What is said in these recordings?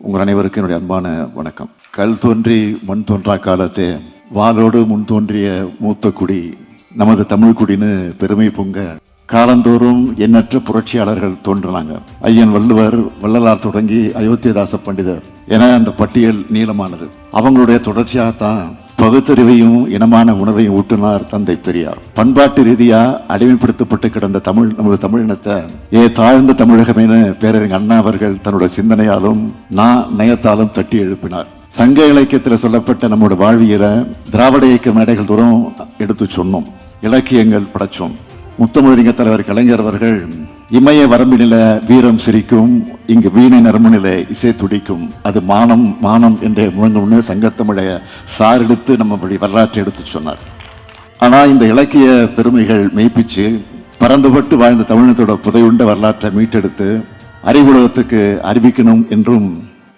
உங்கள் அனைவருக்கும் என்னுடைய அன்பான வணக்கம். கல் தோன்றி மண் தோன்றா காலத்தே வாளோடு முன் தோன்றிய மூத்த குடி நமது தமிழ் குடின்னு பெருமை பொங்க காலந்தோறும் எண்ணற்ற புரட்சியாளர்கள் தோன்றினாங்க. ஐயன் வள்ளுவர் வள்ளலார் தொடங்கி அயோத்தியதாச பண்டிதர் என அந்த பட்டியல் நீளமானது. அவங்களுடைய தொடர்ச்சியாகத்தான் பகுத்தறிவையும் இனமான உணர்வையும் ஊட்டினார் தந்தை பெரியார். பண்பாட்டு ரீதியா அடிமைப்படுத்தப்பட்டு கிடந்த தமிழ் நமது தமிழ் இனத்தை ஏ தாழ்ந்த தமிழகமேனு பேரறிஞர் அண்ணா அவர்கள் தன்னுடைய சிந்தனையாலும் நான் நயத்தாலும் தட்டி எழுப்பினார். சங்க இலக்கியத்தில் சொல்லப்பட்ட நம்மோட வாழ்வியலை திராவிட இயக்க மேடைகள் தூரம் எடுத்து சொன்னோம். இலக்கியங்கள் படைச்சோம். முத்தமிழறிஞர் தலைவர் கலைஞர் அவர்கள் இமய வரம்பினில வீரம் சிரிக்கும் இங்கு வீணை நரம்புநிலை இசை துடிக்கும். அது மானம் மானம் என்ற முழங்கும்னு சங்கத்தமிழைய சாரெடுத்து நம்ம இப்படி வரலாற்றை எடுத்து சொன்னார். ஆனால் இந்த இலக்கிய பெருமைகள் மெய்ப்பிச்சு பறந்துபட்டு வாழ்ந்த தமிழினத்தோட புதையுண்ட வரலாற்றை மீட்டெடுத்து அறிவுலகத்துக்கு அறிவிக்கணும் என்றும்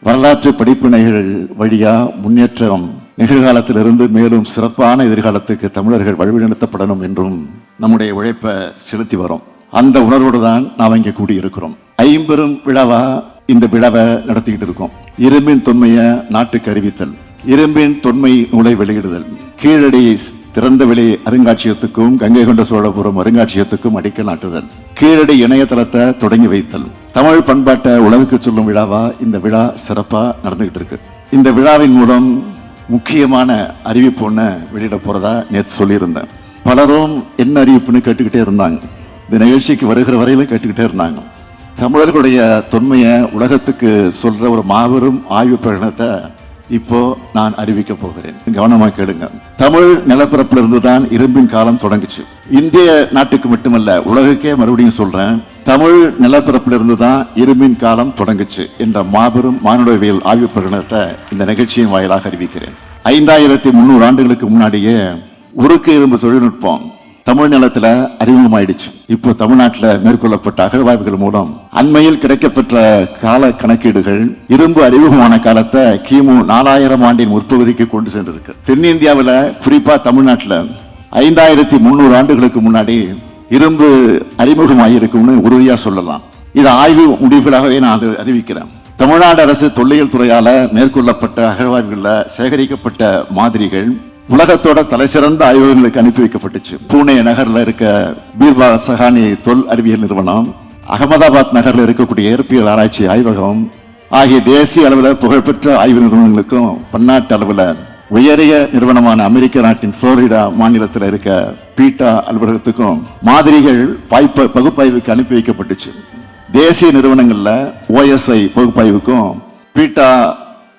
வரலாற்று படிப்பினைகள் வழியா முன்னேற்றம் நிகழ்காலத்திலிருந்து மேலும் சிறப்பான எதிர்காலத்துக்கு தமிழர்கள் வழிநடத்தப்படணும் என்றும் நம்முடைய உழைப்பை செலுத்தி வரோம். அந்த உணர்வோடு தான் நாம் இங்கே கூடியிருக்கிறோம். ஐம்பெரும் விழாவா இந்த விழாவை நடத்திக்கிட்டு இருக்கோம். இரும்பின் தொன்மையை நாட்டுக்கு அறிவித்தல் இரும்பின் தொன்மை நூலை வெளியிடுதல் கீழடி திறந்த வெளி அருங்காட்சியகத்துக்கும் கங்கை கொண்ட சோழபுரம் அருங்காட்சியகத்துக்கும் அடிக்கல் நாட்டுதல் கீழடி இணையதளத்தை தொடங்கி வைத்தல். தமிழ் பண்பாட்டை உலகுக்கு சொல்லும் விழாவா இந்த விழா சிறப்பா நடந்துகிட்டு இருக்கு. இந்த விழாவின் மூலம் முக்கியமான அறிவிப்பு ஒன்று வெளியிட போறதா நேற்று சொல்லியிருந்தேன். பலரும் என்ன அறிவிப்புன்னு கேட்டுக்கிட்டே இருந்தாங்க. இந்த நிகழ்ச்சிக்கு வருகிற வரையிலும் கேட்டுக்கிட்டே இருந்தாங்க. தமிழர்களுடைய தொன்மையை உலகத்துக்கு சொல்ற ஒரு மாபெரும் ஆய்வு பிரகடனத்தை இப்போ நான் அறிவிக்க போகிறேன். கவனமாக கேளுங்க. தமிழ் நிலப்பரப்புல இருந்து தான் இரும்பின் காலம் தொடங்குச்சு. இந்திய நாட்டுக்கு மட்டுமல்ல உலகக்கே மறுபடியும் சொல்றேன் தமிழ் நிலப்பரப்புல இருந்து தான் இரும்பின் காலம் தொடங்குச்சு என்ற மாபெரும் மானுடவியல் ஆய்வு பிரகடனத்தை இந்த நிகழ்ச்சியின் வாயிலாக அறிவிக்கிறேன். ஐந்தாயிரத்தி முந்நூறு ஆண்டுகளுக்கு முன்னாடியே உருக்கு இரும்பு தொழில்நுட்பம் தமிழ் நிலத்துல அறிமுகமாயிடுச்சு. இப்போ தமிழ்நாட்டில் மேற்கொள்ளப்பட்ட அகழ்வாய்வுகள் மூலம் அண்மையில் கிடைக்கப்பெற்ற கால கணக்கீடுகள் இரும்பு அறிமுகமான காலத்தை கிமு நாலாயிரம் ஆண்டின் முற்பகுதிக்கு கொண்டு சென்றிருக்கு. தென்னிந்தியாவில் குறிப்பா தமிழ்நாட்டில் ஐந்தாயிரத்தி முந்நூறு ஆண்டுகளுக்கு முன்னாடி இரும்பு அறிமுகமாயிருக்கும்னு உறுதியா சொல்லலாம். இது ஆய்வு முடிவுகளாகவே நான் அறிவிக்கிறேன். தமிழ்நாடு அரசு தொல்லியல் துறையால மேற்கொள்ளப்பட்ட அகழ்வாய்வுகளில் சேகரிக்கப்பட்ட மாதிரிகள் உலகத்தோட தலைசிறந்த ஆய்வகங்களுக்கு அனுப்பி வைக்கப்பட்டுச்சு. பூனே நகரில் இருக்க பீர்பா சஹானி தொல் அறிவியல் நிறுவனம் அகமதாபாத் நகரில் இருக்கக்கூடிய இயற்பியல் ஆராய்ச்சி ஆய்வகம் ஆகிய தேசிய அளவில் புகழ்பெற்ற ஆய்வு நிறுவனங்களுக்கும் பன்னாட்டு அளவில் உயரிய நிறுவனமான அமெரிக்க நாட்டின் புளோரிடா மாநிலத்தில் இருக்க பீட்டா அலுவலகத்துக்கும் மாதிரிகள் பாய்ப்ப பகுப்பாய்வுக்கு அனுப்பி வைக்கப்பட்டுச்சு. தேசிய நிறுவனங்களில் ஓஎஸ்ஐ பகுப்பாய்வுக்கும் பீட்டா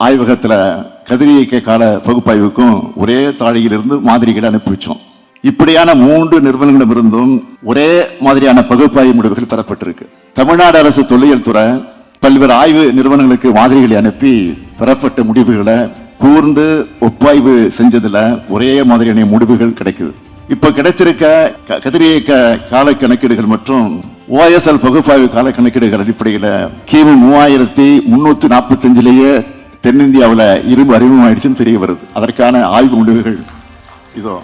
ஆய்வகத்தில் கதிரியக்க கால பகுப்பாய்வுக்கும் ஒரே தாழியிலிருந்து மாதிரிகளை அனுப்பி வச்சோம். இப்படியான மூன்று நிறுவனங்களிடமிருந்தும் ஒரே மாதிரியான பகுப்பாய்வு முடிவுகள் பெறப்பட்டிருக்கு. தமிழ்நாடு அரசு தொல்லியல் துறை பல்வேறு ஆய்வு நிறுவனங்களுக்கு மாதிரிகளை அனுப்பி பெறப்பட்ட முடிவுகளை கூர்ந்து ஒப்பாய்வு செஞ்சதில் ஒரே மாதிரியான முடிவுகள் கிடைக்குது. இப்போ கிடைச்சிருக்க க- கதிரியக்க கால கணக்கீடுகள் மற்றும் ஓஎஸ்எல் பகுப்பாய்வு கால கணக்கீடுகள் அடிப்படையில் கிமு மூவாயிரத்தி முன்னூற்றி நாற்பத்தஞ்சிலேயே தென்னிந்தியாவில் இரும்பு அறிமுகமாயிடுச்சுன்னு தெரிய வருது. அதற்கான ஆய்வு முடிவுகள். இதோ.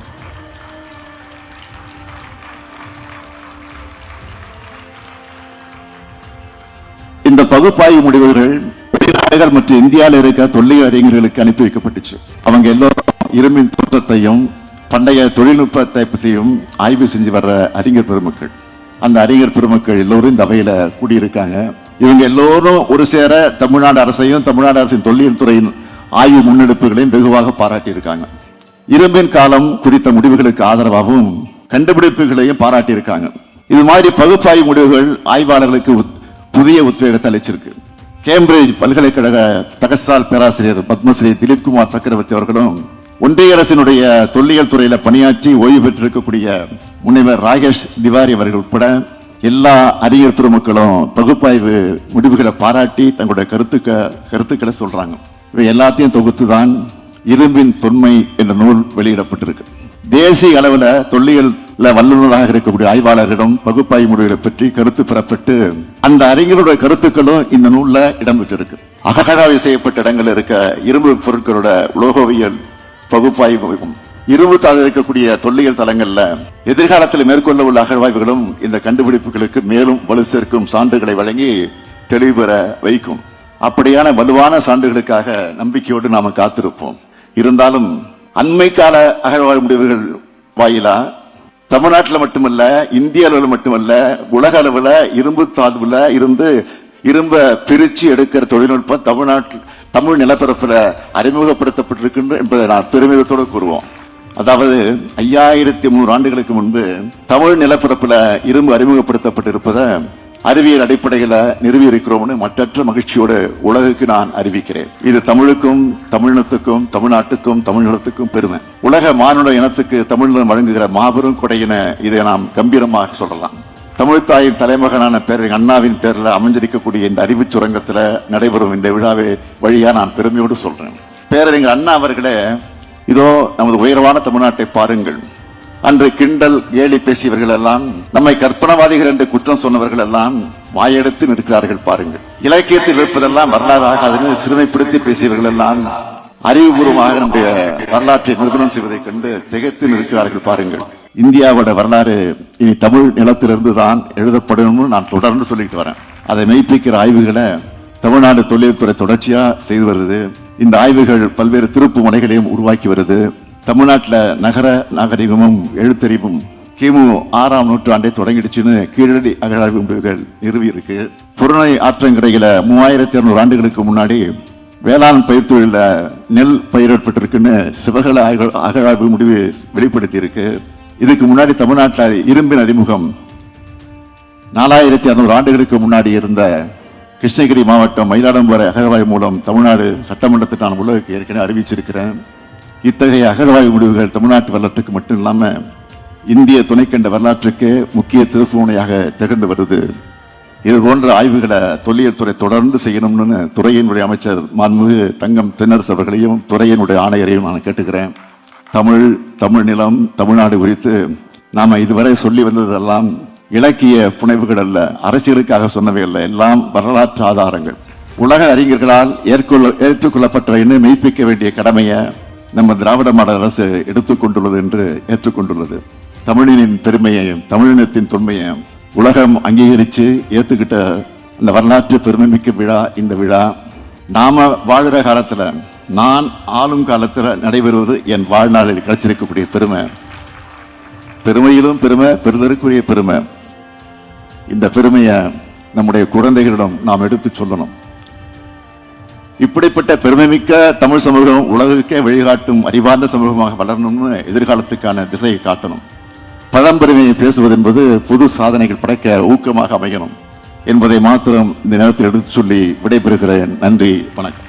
இந்த பகுப்பாய்வு முடிவுகள் வெளிநாடுகள் மற்றும் இந்தியாவில் இருக்க தொல்லியல் அறிஞர்களுக்கு அனுப்பி வைக்கப்பட்டுச்சு. அவங்க எல்லோரும் இரும்பின் தோற்றத்தையும் பண்டைய தொழில்நுட்பத்தை பற்றியும் ஆய்வு செஞ்சு வர்ற அறிஞர் பெருமக்கள். அந்த அறிஞர் பெருமக்கள் எல்லோரும் இந்த அவையில கூடியிருக்காங்க. இவங்க எல்லோரும் ஒரு சேர தமிழ்நாடு அரசையும் தமிழ்நாடு அரசின் தொல்லியல் துறையின் ஆய்வு முன்னெடுப்புகளையும் வெகுவாக பாராட்டியிருக்காங்க. இரும்பின் காலம் குறித்த முடிவுகளுக்கு ஆதரவாகவும் கண்டுபிடிப்புகளையும் பாராட்டியிருக்காங்க. இது மாதிரி பகுப்பாய்வு முடிவுகள் ஆய்வாளர்களுக்கு உத்- புதிய உத்வேகத்தை அளிச்சிருக்கு. கேம்பிரிட்ஜ் பல்கலைக்கழக தகசால் பேராசிரியர் பத்மஸ்ரீ திலீப்குமார் சக்கரவர்த்தி அவர்களும் ஒன்றிய அரசினுடைய தொல்லியல் துறையில் பணியாற்றி ஓய்வு பெற்றிருக்கக்கூடிய முனைவர் ராகேஷ் திவாரி அவர்கள் உட்பட எல்லா அறிஞர் பெருமக்களும் பகுப்பாய்வு முடிவுகளை பாராட்டி தங்களுடைய கருத்துக்க கருத்துக்களை சொல்றாங்க. இவை எல்லாத்தையும் தொகுத்து தான் இரும்பின் தொன்மை என்ற நூல் வெளியிடப்பட்டிருக்கு. தேசிய அளவுல தொல்லியலில் வல்லுநராக இருக்கக்கூடிய ஆய்வாளர்களிடம் பகுப்பாய்வு முடிவுகளை பற்றி கருத்து பெறப்பட்டு அந்த அறிஞருடைய கருத்துக்களும் இந்த நூல்ல இடம்பெற்றிருக்கு. அகழாய்வு செய்யப்பட்ட இடங்களில் இருக்க இரும்பு பொருட்களோட உலோகவியல் பகுப்பாய்வு இரும்பு தாது இருக்கக்கூடிய தொல்லியல் தலங்கள்ல எதிர்காலத்தில் மேற்கொள்ள உள்ள அகழ்வாய்வுகளும் இந்த கண்டுபிடிப்புகளுக்கு மேலும் வலு சேர்க்கும் சான்றுகளை வழங்கி தெளிவு பெற வைக்கும். அப்படியான வலுவான சான்றுகளுக்காக நம்பிக்கையோடு நாம காத்திருப்போம். இருந்தாலும் அண்மை கால அகழ்வாழ் முடிவுகள் வாயிலா? தமிழ்நாட்டில் மட்டுமல்ல இந்திய அளவில் மட்டுமல்ல உலக அளவில் இரும்பு தாதுவில் இருந்து இரும்ப பிரிச்சு எடுக்கிற தொழில்நுட்பம் தமிழ்நாட்டில் தமிழ் நிலப்பரப்பில் அறிமுகப்படுத்தப்பட்டிருக்கின்ற என்பதை நான் பெருமிதத்தோடு கூறுவோம். அதாவது ஐயாயிரத்தி முந்நூறு ஆண்டுகளுக்கு முன்பு தமிழ் நிலப்பரப்பில் இரும்பு அறிமுகப்படுத்தப்பட்டிருப்பதை அறிவியல் அடிப்படையில நிறுவி இருக்கிறோம்னு மற்றற்ற மகிழ்ச்சியோடு உலகுக்கு நான் அறிவிக்கிறேன். இது தமிழுக்கும் தமிழினத்துக்கும் தமிழ்நாட்டுக்கும் தமிழ்நிலத்துக்கும் பெருமை. உலக மானுட இனத்துக்கு தமிழ்நிலம் வழங்குகிற மாபெரும் கொடையின இதை நாம் கம்பீரமாக சொல்லலாம். தமிழ்த்தாயின் தலைமகனான பேர் அண்ணாவின் பேரில் அமைஞ்சிருக்கக்கூடிய இந்த அறிவுச் சுரங்கத்தில் நடைபெறும் இந்த விழாவை வழியா நான் பெருமையோடு சொல்கிறேன் பேரறிஞர் அண்ணா அவர்களே இதோ நமது உயர்வான தமிழ்நாட்டை பாருங்கள். அன்று கிண்டல் கேலி பேசியவர்கள் எல்லாம் நம்மை கற்பனவாதிகள் என்று குற்றம் சொன்னவர்கள் எல்லாம் வாயெடுத்து நிற்கிறார்கள் பாருங்கள். இலக்கியத்தில் இருப்பதெல்லாம் வரலாறாக ஆகாதுன்னு சிறுமைப்படுத்தி பேசியவர்கள் எல்லாம் அறிவுபூர்வமாக நம்முடைய வரலாற்றை நிறுவனம் செய்வதைக் கண்டு திகைத்து நிற்கிறார்கள் பாருங்கள். இந்தியாவோட வரலாறு இனி தமிழ் நிலத்திலிருந்து தான் எழுதப்படணும்னு நான் தொடர்ந்து சொல்லிட்டு வரேன். அதை மெய்ப்பிக்கிற ஆய்வுகளை தமிழ்நாடு தொழில்துறை தொடர்ச்சியா செய்து வருது. இந்த ஆய்வுகள் பல்வேறு திருப்பு முனைகளையும் உருவாக்கி வருது. தமிழ்நாட்டில் நகர நாகரிகமும் எழுத்தறிவும் கிமு ஆறாம் நூற்றாண்டை தொடங்கிடுச்சுன்னு கீழடி அகழாய்வுகள் முடிவுகள் நிறுவி இருக்கு. புறநை மூவாயிரத்தி இரநூறு ஆண்டுகளுக்கு முன்னாடி வேளாண் பயிர் தொழிலில் நெல் பயிரிடப்பட்டிருக்குன்னு சிவகல அகழ்- அகழாய்வு முடிவு வெளிப்படுத்தி இருக்கு இதுக்கு முன்னாடி தமிழ்நாட்டில் இரும்பின் அறிமுகம் நாலாயிரத்தி இரநூறு ஆண்டுகளுக்கு முன்னாடி இருந்த கிருஷ்ணகிரி மாவட்டம் மயிலாடும்பாறை அகழ்வாய் மூலம் தமிழ்நாடு சட்டமன்றத்தை நான் உலகுக்கு ஏற்கனவே அறிவிச்சிருக்கிறேன். இத்தகைய அகழ்வாய் முடிவுகள் தமிழ்நாட்டு வரலாற்றுக்கு மட்டும் இல்லாமல் இந்திய துணைக்கண்ட வரலாற்றுக்கு முக்கிய திருப்புமுனையாக திகழ்ந்து வருது. இது போன்ற ஆய்வுகளை தொல்லியல் துறை தொடர்ந்து செய்யணும்னு துறையினுடைய அமைச்சர் மாண்புமிகு தங்கம் தென்னரசு அவர்களையும் துறையினுடைய ஆணையரையும் நான் கேட்டுக்கிறேன். தமிழ் தமிழ் நிலம் தமிழ்நாடு குறித்து நாம் இதுவரை சொல்லி வந்ததெல்லாம் இலக்கிய புனைவுகள் அல்ல அரசியலுக்காக சொன்னவை அல்ல எல்லாம் வரலாற்று ஆதாரங்கள். உலக அறிஞர்களால் ஏற்கொள்ள ஏற்றுக்கொள்ளப்பட்டவைன்னு மெய்ப்பிக்க வேண்டிய கடமையை நம்ம திராவிட மாடல் அரசு எடுத்துக்கொண்டுள்ளது என்று ஏற்றுக்கொண்டுள்ளது. தமிழினின் பெருமையையும் தமிழினத்தின் தொன்மையையும் உலகம் அங்கீகரித்து ஏத்துக்கிட்ட இந்த வரலாற்று பெருமைமிக்க விழா இந்த விழா. நாம வாழ்கிற காலத்துல நான் ஆளும் காலத்துல நடைபெறுவது என் வாழ்நாளில் கிடைச்சிருக்கக்கூடிய பெருமை. பெருமையிலும் பெருமை பெறுதற்குரிய பெருமை. இந்த பெருமையை நம்முடைய குழந்தைகளிடம் நாம் எடுத்து சொல்லணும். இப்படிப்பட்ட பெருமைமிக்க தமிழ் சமூகம் உலகுக்கே வழிகாட்டும் அறிவார்ந்த சமூகமாக வளரணும்னு எதிர்காலத்துக்கான திசையை காட்டணும். பழம்பெருமையை பேசுவது என்பது புது சாதனைகள் படைக்க ஊக்கமாக அமையணும் என்பதை மாத்திரம் இந்த நேரத்தில் எடுத்து சொல்லி விடைபெறுகிறேன். நன்றி வணக்கம்.